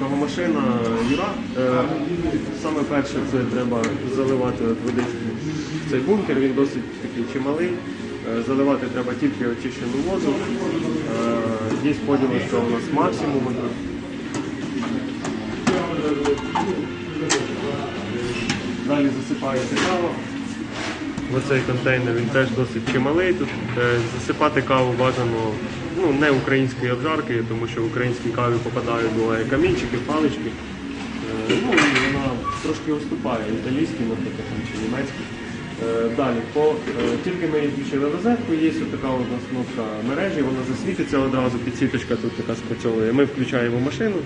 кавомашина Юра. Е, Саме перше це треба заливати от в цей бункер, він досить такий чималий. Е, Заливати треба тільки очищену воду. Е, Є поділи, що у нас максимум. Далі засипається кава. В оцей контейнер він теж досить чималий. Тут е, засипати каву бажано ну, не української обжарки, тому що в українській каві попадають буває камінчики, палички. Е, ну вона трошки уступає італійській, наприклад, чи німецькій. Е, Далі, по, тільки ми її включили розетку, є така нас кнопка мережі, вона засвітиться одразу, підсвіточка тут така спрацьовує. Ми включаємо машину,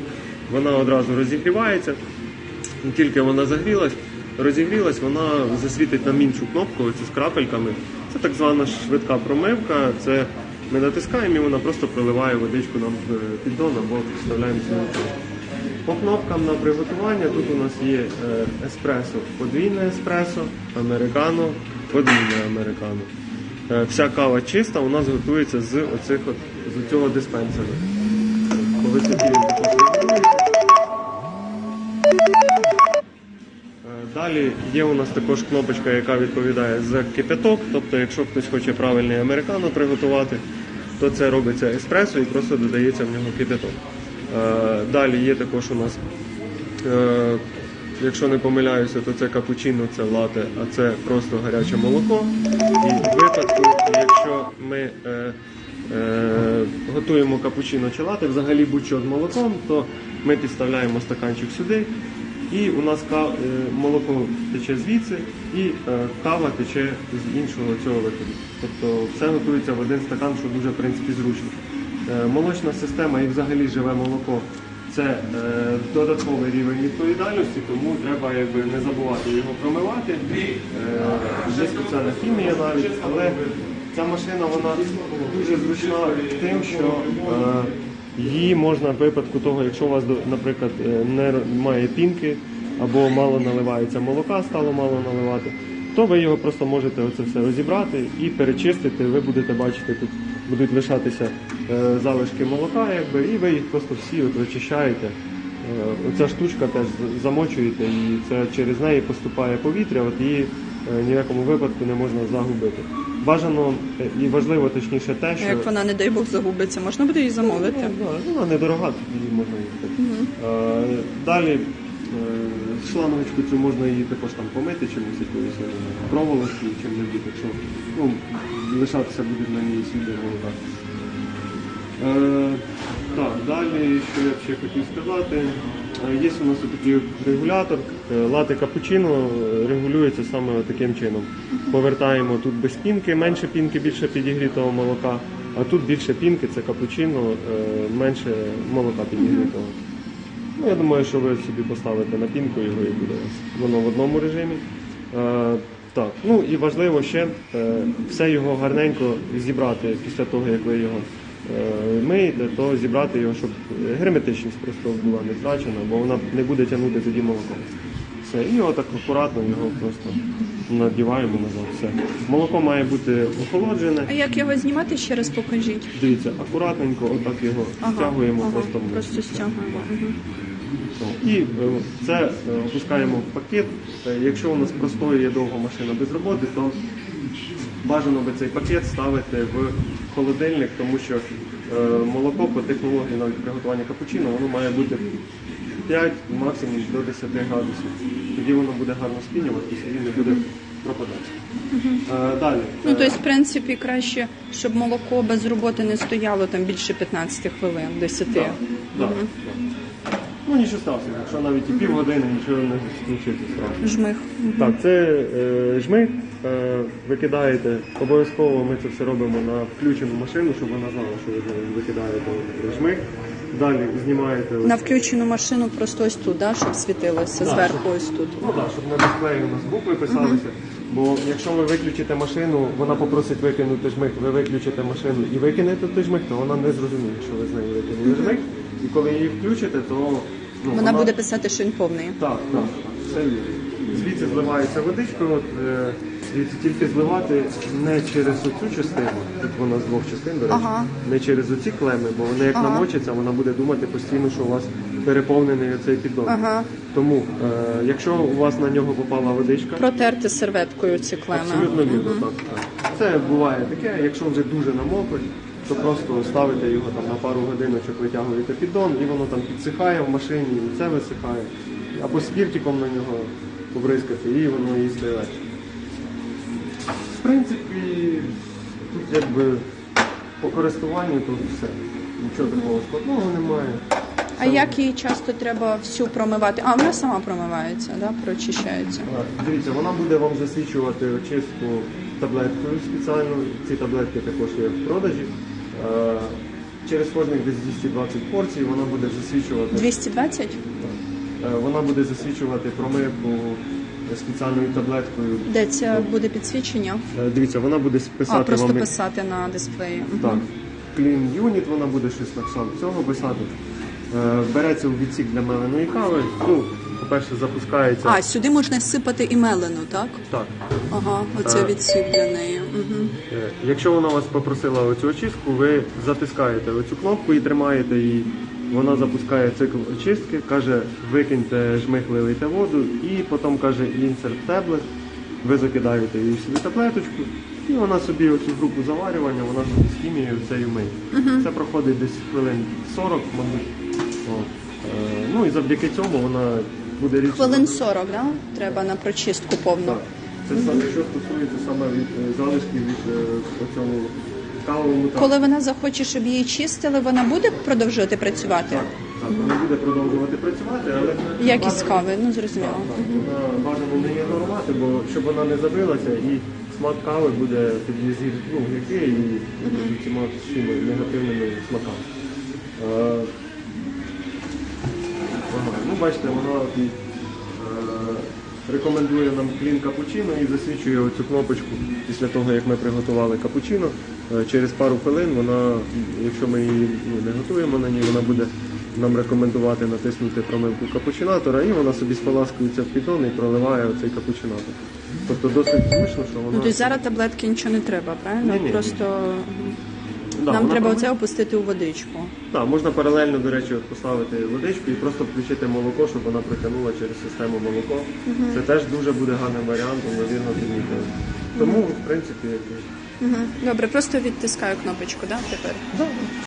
вона одразу розігрівається. Тільки вона загрілась, розігрілась, вона засвітить нам іншу кнопку оцю з крапельками. Це так звана швидка промивка. Це ми натискаємо і вона просто проливає водичку нам в піддон або вставляємо сюди. По кнопкам на приготування тут у нас є е, еспресо, подвійне еспресо, американо, подвійне американо. Е, Вся кава чиста, у нас готується з оцих от, з цього диспенсера. Далі є у нас також кнопочка, яка відповідає за кипяток. Тобто, якщо хтось хоче правильний американо приготувати, то це робиться еспресо і просто додається в нього кипяток. Е, Далі є також у нас, е, якщо не помиляюся, то це капучино, це лате, а це просто гаряче молоко. І в випадку, якщо ми е, готуємо капучино чи лате, взагалі будь-що з молоком, то ми підставляємо стаканчик сюди. І у нас е, молоко тече звідси, і е, кава тече з іншого цього виходу. Тобто все готується в один стакан, що дуже в принципі зручно. Е, Молочна система і взагалі живе молоко це додатковий рівень відповідальності, тому треба не забувати його промивати. Є спеціальна хімія навіть, але ця машина вона дуже зручна тим, що Її можна в випадку того, якщо у вас, наприклад, е, немає пінки або мало наливається молока, стало мало наливати, то ви його просто можете оце все розібрати і перечистити. Ви будете бачити, тут будуть лишатися е, залишки молока, якби, і ви їх просто всі от вичищаєте. Е, Оця штучка теж замочуєте, і це через неї поступає повітря, от її е, ні в якому випадку не можна загубити. Бажано е, і важливо точніше те, А що Як вона, не дай Бог, загубиться, можна буде її замовити? Ну, да, вона недорога, її можна їхати. Е, Далі шлангочку цю можна її також там помити чимось якоюсь проволочкою, чим-небудь, якщо ну, лишатися будуть на ній сліди молока. Е, так, далі, що я б ще хотів сказати, є у нас такий регулятор, е, лати капучино е, регулюється саме таким чином. Повертаємо тут без пінки, менше пінки, більше підігрітого молока, а тут більше пінки, це капучино, е, менше молока підігрітого. Ну, я думаю, що ви собі поставите на пінку його і буде воно в одному режимі. Е, так, ну і важливо ще е, все його гарненько зібрати після того, як ви його е, миєте, то зібрати його, щоб герметичність просто була не втрачена, бо вона не буде тягнути тоді молоко. Все, і отак акуратно його просто надіваємо назад. Все. Молоко має бути охолоджене. А як його знімати, ще раз покажіть. Дивіться, акуратненько, отак його стягуємо просто. в просто стягуємо. І е, це е, опускаємо в пакет. Якщо у нас простоює довго машина без роботи, то бажано би цей пакет ставити в холодильник, тому що е, молоко по технології навіть приготування капучино, воно має бути 5, максимум до 10 градусів. Тоді воно буде гарно спінюватися і не буде пропадати. Е, Далі. Ну, тобто, в принципі, краще, щоб молоко без роботи не стояло там більше 15 хвилин, 10. Так, так, так. Ну нічого стався, якщо навіть і півгодини нічого не случиться страшно. Жмих. Так, це е, жмих. Е, викидаєте. Обов'язково ми це все робимо на включену машину, щоб вона знала, що ви викидаєте жмих. Далі знімаєте ось- На включену машину просто ось тут, да, щоб світилося, зверху ось тут. Ну так, щоб на дисплеї у нас букви писалися. Бо якщо ви виключите машину, вона попросить викинути жмих, ви виключите машину і викинете той жмих, то вона не зрозуміє, що ви з нею викинули жмих. І коли її включите, то ну, Вона буде писати, що він повний. Так, так, вірно. Звідси зливається водичка, от, е, звідси тільки зливати не через оцю частину, тут вона з двох частин, до речі. Ага. Не через оці клеми, бо вони як Ага. намочаться, вона буде думати постійно, що у вас переповнений оцей піддон. Ага. Тому, е, якщо у вас на нього попала водичка, Протерти серветкою ці клеми. абсолютно вірно, так, так. Це буває таке, якщо вже дуже намоклий, то просто ставите його там на пару годиночок, витягуєте піддон, і воно там підсихає в машині, і це висихає. Або спіртиком на нього побризкати, і воно їсти легше. В принципі, тут якби по користуванню тут все. Нічого такого складного немає. А як її часто треба всю промивати? А вона сама промивається, да? прочищається. Дивіться, вона буде вам засвічувати очистку таблеткою спеціально. Ці таблетки також є в продажі. Е, Через кожних десь 220 порцій вона буде засвічувати. 220? Е, Вона буде засвічувати промивку спеціальною таблеткою. Де це буде підсвічення? Е, Дивіться, вона буде писати А, просто вам писати на дисплеї. Так. Clean Unit, вона буде щось на кшталт цього писати. Е, Береться у відсік для меленої кави. Ну, по-перше, запускається. А, сюди можна сипати і мелену, так? Так. Ага, оце відсік для неї. Угу. Е, Якщо вона вас попросила оцю очистку, ви затискаєте оцю кнопку і тримаєте її. Вона запускає цикл очистки, каже, викиньте жмих, вилийте воду, і потім каже insert tablet. Ви закидаєте її собі таблеточку, і вона собі оцю групу заварювання, вона собі з хімією це і миє. Це проходить десь хвилин 40, мабуть. Ну і завдяки цьому вона буде рідше. Хвилин 40, да? Треба на прочистку повну. Так. Це саме, що стосується саме від е, залишків від е, цього кавовому та Коли вона захоче, щоб її чистили, вона буде продовжувати працювати? Так, так, вона буде продовжувати працювати, але Якість бажано- кави, ну зрозуміло. Так, Вона бажано не ігнорувати, бо щоб вона не забилася і смак кави буде тоді зі ну, гіркий і з усіма всіми негативними смаками. Е, ну, бачите, вона е, рекомендує нам клін капучино і засвічує оцю кнопочку після того, як ми приготували капучино. Е, Через пару хвилин вона, якщо ми її ну, не готуємо на ній, вона буде нам рекомендувати натиснути промивку капучинатора, і вона собі споласкується в піддон і проливає оцей капучинатор. Тобто досить зручно, що вона. Ну, тобто зараз таблетки нічого не треба, правильно? Ні-ні. Просто Да, нам вона треба оце опустити у водичку. Так, можна паралельно, до речі, от поставити водичку і просто включити молоко, щоб вона протягнула через систему молоко. Це теж дуже буде гарним варіантом, навірно, підмітили. Тому, в принципі, якби. Угу. Добре, просто відтискаю кнопочку, да, тепер?